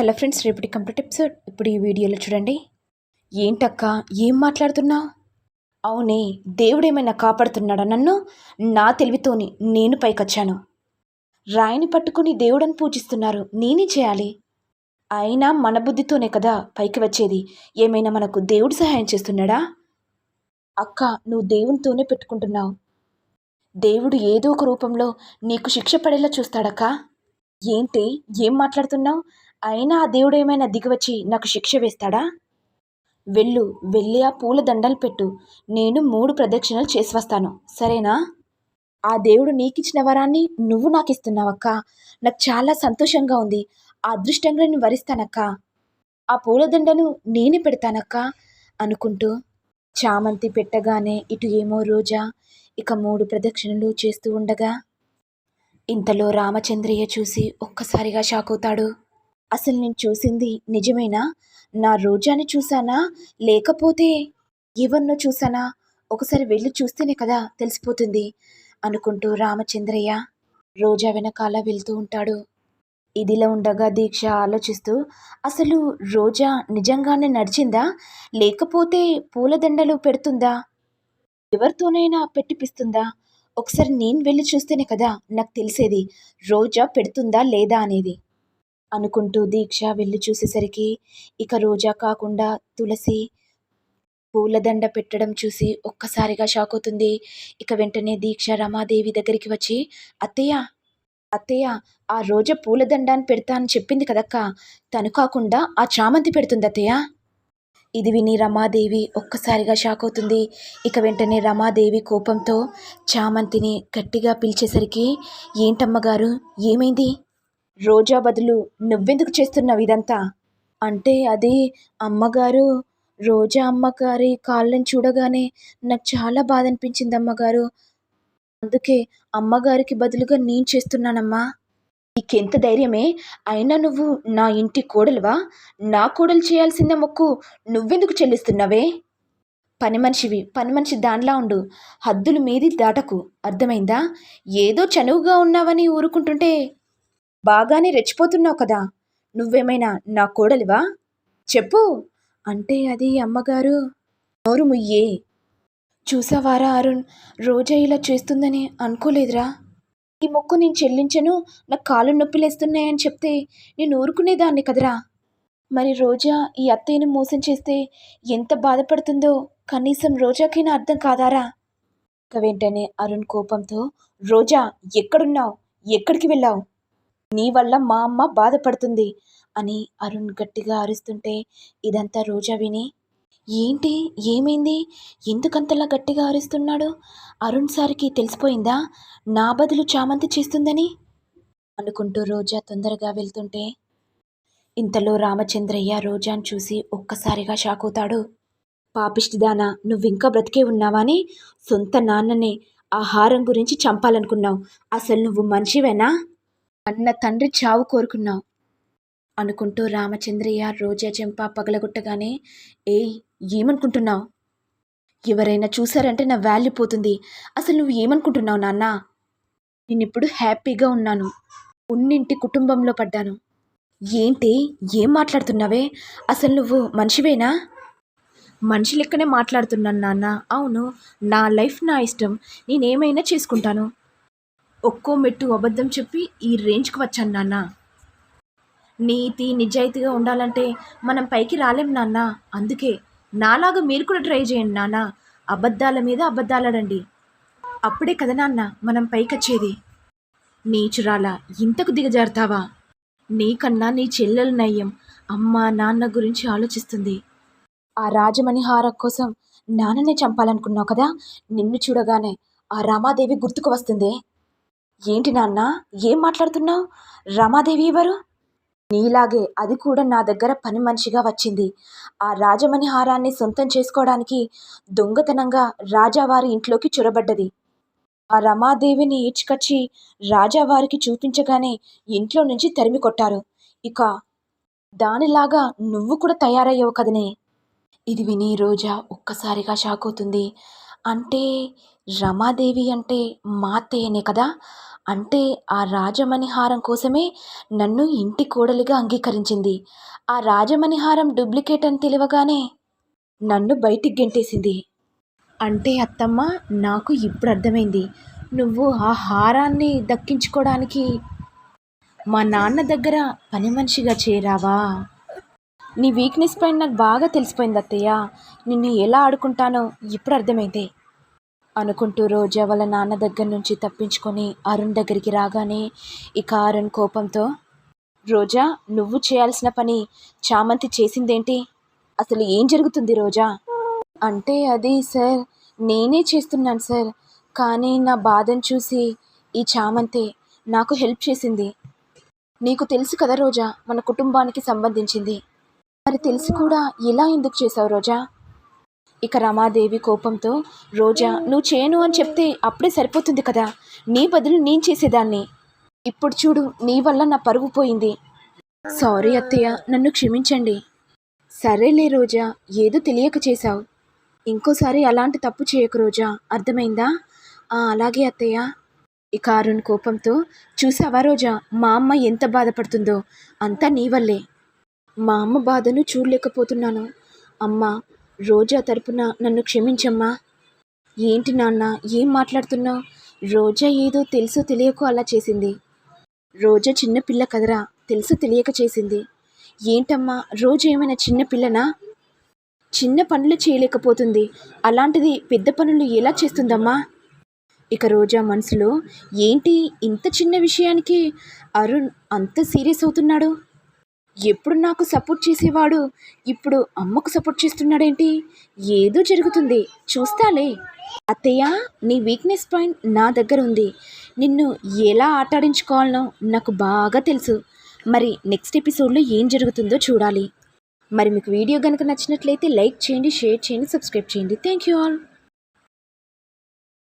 Hello friends రేపటి complete episode. ఇప్పుడు ఈ వీడియోలో చూడండి. ఏంటక్క ఏం మాట్లాడుతున్నావు అవునే దేవుడేమైనా కాపాడుతున్నాడా నన్ను? నా తెలివితోని నేను పైకొచ్చాను. రాయిని పట్టుకుని దేవుడని పూజిస్తున్నారు నేనే చేయాలి? అయినా మన బుద్ధితోనే కదా పైకి వచ్చేది. ఏమైనా మనకు దేవుడు సహాయం చేస్తున్నాడా? అక్క నువ్వు దేవునితోనే పెట్టుకుంటున్నావు. దేవుడు ఏదో ఒక రూపంలో నీకు శిక్ష పడేలా చూస్తాడక్క. ఏంటి ఏం మాట్లాడుతున్నావు? అయినా ఆ దేవుడు ఏమైనా దిగివచ్చి నాకు శిక్ష వేస్తాడా? వెళ్ళు వెళ్ళి ఆ పూల దండలు పెట్టు. నేను మూడు ప్రదక్షిణలు చేసి వస్తాను. సరేనా? ఆ దేవుడు నీకిచ్చిన వరాన్ని నువ్వు నాకు ఇస్తున్నావక్క నాకు చాలా సంతోషంగా ఉంది. ఆ అదృష్టంగా నేను వరిస్తానక్క. ఆ పూలదండను నేనే పెడతానక్క అనుకుంటూ చామంతి పెట్టగానే ఇటు ఏమో రోజా ఇక మూడు ప్రదక్షిణలు చేస్తూ ఉండగా ఇంతలో రామచంద్రయ్య చూసి ఒక్కసారిగా షాక్ అవుతాడు. అసలు నేను చూసింది నిజమేనా? నా రోజాని చూసానా లేకపోతే ఎవరినో చూసానా ఒకసారి వెళ్ళి చూస్తేనే కదా తెలిసిపోతుంది అనుకుంటూ రామచంద్రయ్య రోజా వెనకాల వెళ్తూ ఉంటాడు. ఇదిలా ఉండగా దీక్ష ఆలోచిస్తూ అసలు రోజా నిజంగానే నడిచిందా? లేకపోతే పూలదండలు పెడుతుందా? ఎవరితోనైనా పెట్టిపిస్తుందా? ఒకసారి నేను వెళ్ళి చూస్తేనే కదా నాకు తెలిసేది రోజా పెడుతుందా లేదా అనేది. అనుకుంటూ దీక్ష వెళ్ళి చూసేసరికి ఇక రోజా కాకుండా తులసి పూలదండ పెట్టడం చూసి ఒక్కసారిగా షాక్ అవుతుంది. ఇక వెంటనే దీక్ష రమాదేవి దగ్గరికి వచ్చి అత్తయ్య అత్తయ్య ఆ రోజా పూలదండాన్ని పెడతా అని చెప్పింది కదక్క. తను కాకుండా ఆ చామంతి పెడుతుంది అత్తయ్య. ఇది విని రమాదేవి ఒక్కసారిగా షాక్ అవుతుంది. ఇక వెంటనే రమాదేవి కోపంతో చామంతిని గట్టిగా పిలిచేసరికి ఏంటమ్మగారు ఏమైంది? రోజా బదులు నువ్వెందుకు చేస్తున్నావు ఇదంతా? అంటే అది అమ్మగారు రోజా అమ్మగారి కాళ్ళని చూడగానే నాకు చాలా బాధ అనిపించింది అమ్మగారు. అందుకే అమ్మగారికి బదులుగా నేను చేస్తున్నానమ్మా. నీకెంత ధైర్యమే? అయినా నువ్వు నా ఇంటి కోడలువా? నా కోడలు చేయాల్సిన మొక్కు నువ్వెందుకు చెల్లిస్తున్నావే? పని మనిషివి పని మనిషి దానిలా ఉండు. హద్దులు మీది దాటకు. అర్థమైందా? ఏదో చనువుగా ఉన్నావని ఊరుకుంటుంటే బాగానే రెచ్చిపోతున్నావు కదా. నువ్వేమైనా నా కోడలివా? చెప్పు. అంటే అది అమ్మగారు. నోరు ముయ్యే. చూసావారా అరుణ్? రోజా ఇలా చేస్తుందని అనుకోలేదురా. ఈ మొక్కు నేను చెల్లించను నాకు కాళ్ళు నొప్పిలేస్తున్నాయని చెప్తే నేను ఊరుకునేదాన్ని కదరా. మరి రోజా ఈ అత్తయ్యని మోసం చేస్తే ఎంత బాధపడుతుందో కనీసం రోజాకైనా అర్థం కాదారా? ఇక వెంటనే అరుణ్ కోపంతో రోజా ఎక్కడున్నావు? ఎక్కడికి వెళ్ళావు? నీ వల్ల మా అమ్మ బాధపడుతుంది అని అరుణ్ గట్టిగా అరుస్తుంటే ఇదంతా రోజా విని ఏంటి? ఏమైంది? ఎందుకంతలా గట్టిగా అరుస్తున్నాడు? అరుణ్ సార్కి తెలిసిపోయిందా? నా బదులు చామంతి చేస్తుందని? అనుకుంటూ రోజా తొందరగా వెళ్తుంటే ఇంతలో రామచంద్రయ్య రోజాను చూసి ఒక్కసారిగా షాక్ అవుతాడు. పాపిష్టిదానా నువ్వింకా బ్రతికే ఉన్నావాని సొంత నాన్ననే ఆ హారం గురించి చంపాలనుకున్నావు. అసలు నువ్వు మనిషివేనా? అన్న తండ్రి చావు కోరుకున్నావు. అనుకుంటూ రామచంద్రయ్య రోజా చెంప పగలగొట్టగానే ఏయ్ ఏమనుకుంటున్నావు? ఎవరైనా చూసారంటే నా వాల్యూ పోతుంది. అసలు నువ్వు ఏమనుకుంటున్నావు నాన్న? నేనిప్పుడు హ్యాపీగా ఉన్నాను. ఉన్నింటి కుటుంబంలో పడ్డాను. ఏంటి ఏం మాట్లాడుతున్నావే? అసలు నువ్వు మనిషివేనా? మనిషి లెక్కనే మాట్లాడుతున్నాను నాన్న. అవును నా లైఫ్ నా ఇష్టం. నేనేమైనా చేసుకుంటాను. ఒక్కో మెట్టు అబద్ధం చెప్పి ఈ రేంజ్కి వచ్చాను నాన్న. నీతి నిజాయితీగా ఉండాలంటే మనం పైకి రాలేం నాన్న. అందుకే నాలాగా మీరు కూడా ట్రై చేయండి నాన్న. అబద్ధాల మీద అబద్ధాలాడండి. అప్పుడే కదా నాన్న మనం పైకొచ్చేది. నీచురాల ఇంతకు దిగజారుతావా? నీకన్నా నీ చెల్లెలు నయ్యం అమ్మ నాన్న గురించి ఆలోచిస్తుంది. ఆ రాజమణిహారం కోసం నాన్ననే చంపాలనుకున్నావు కదా? నిన్ను చూడగానే ఆ రామాదేవి గుర్తుకు వస్తుంది? ఏంటి నాన్న? ఏం మాట్లాడుతున్నావు? రమాదేవి ఎవరు? నీలాగే అది కూడా నా దగ్గర పని మనిషిగా వచ్చింది. ఆ రాజమణి హారాన్ని సొంతం చేసుకోవడానికి దొంగతనంగా రాజావారి ఇంట్లోకి చొరబడ్డది. ఆ రమాదేవిని ఈడ్చుకొచ్చి రాజావారికి చూపించగానే ఇంట్లో నుంచి తరిమి కొట్టారు. ఇక దానిలాగా నువ్వు కూడా తయారయ్యావు కదనే. ఇది విని రోజా ఒక్కసారిగా షాక్ అవుతుంది. అంటే రమాదేవి అంటే మా అత్తయ్యనే కదా? అంటే ఆ రాజమణిహారం కోసమే నన్ను ఇంటి కోడలిగా అంగీకరించింది. ఆ రాజమణిహారం డూప్లికేట్ అని తెలియగానే నన్ను బయటికి గెంటేసింది. అంటే అత్తమ్మ నాకు ఇప్పుడు అర్థమైంది. నువ్వు ఆ హారాన్ని దక్కించుకోవడానికి మా నాన్న దగ్గర పని మనిషిగా చేరావా? నీ వీక్నెస్ పైన నాకు బాగా తెలిసిపోయింది అత్తయ్య. నిన్ను ఎలా ఆడుకుంటానో ఇప్పుడు అర్థమైంది. అనుకుంటూ రోజా వాళ్ళ నాన్న దగ్గర నుంచి తప్పించుకొని అరుణ్ దగ్గరికి రాగానే ఇక అరుణ్ కోపంతో రోజా నువ్వు చేయాల్సిన పని చామంతి చేసిందేంటి? అసలు ఏం జరుగుతుంది రోజా? అంటే అది సార్ నేనే చేస్తున్నాను సార్. కానీ నా బాధను చూసి ఈ చామంతి నాకు హెల్ప్ చేసింది. నీకు తెలుసు కదా రోజా మన కుటుంబానికి సంబంధించింది. మరి తెలిసి కూడా ఇలా ఎందుకు చేసావు రోజా? ఇక రమాదేవి కోపంతో రోజా నువ్వు చేయను అని చెప్తే అప్పుడే సరిపోతుంది కదా? నీ బదులు నేను చేసేదాన్ని. ఇప్పుడు చూడు నీ వల్ల నా పరువు పోయింది. సారీ అత్తయ్య నన్ను క్షమించండి. సరేలే రోజా ఏదో తెలియక చేశావు. ఇంకోసారి అలాంటి తప్పు చేయకు రోజా అర్థమైందా? "ఆ, అలాగే అత్తయ్య ఇక అరుణ్ కోపంతో చూసావా రోజా మా అమ్మ ఎంత బాధపడుతుందో? అంతా నీ వల్లే. మా అమ్మ బాధను చూడలేకపోతున్నాను. అమ్మ రోజా తరపున నన్ను క్షమించమ్మా. ఏంటి నాన్న ఏం మాట్లాడుతున్నావు రోజా ఏదో తెలుసో తెలియకో అలా చేసింది. రోజా చిన్నపిల్ల కదరా తెలుసు తెలియక చేసింది. ఏంటమ్మా రోజు ఏమైనా చిన్నపిల్లనా చిన్న పనులు చేయలేకపోతుంది. అలాంటిది పెద్ద పనులు ఎలా చేస్తుందమ్మా? ఇక రోజా మనసులో ఏంటి ఇంత చిన్న విషయానికి అరుణ్ అంత సీరియస్ అవుతున్నాడు? ఎప్పుడు నాకు సపోర్ట్ చేసేవాడు? ఇప్పుడు అమ్మకు సపోర్ట్ చేస్తున్నాడేంటి? ఏదో జరుగుతుంది. చూస్తాలే. అత్తయ్య నీ వీక్నెస్ పాయింట్ నా దగ్గర ఉంది. నిన్ను ఎలా ఆటాడించుకోవాలనో నాకు బాగా తెలుసు. మరి నెక్స్ట్ ఎపిసోడ్లో ఏం జరుగుతుందో చూడాలి. మరి మీకు వీడియో కనుక నచ్చినట్లయితే లైక్ చేయండి షేర్ చేయండి సబ్స్క్రైబ్ చేయండి. Thank you all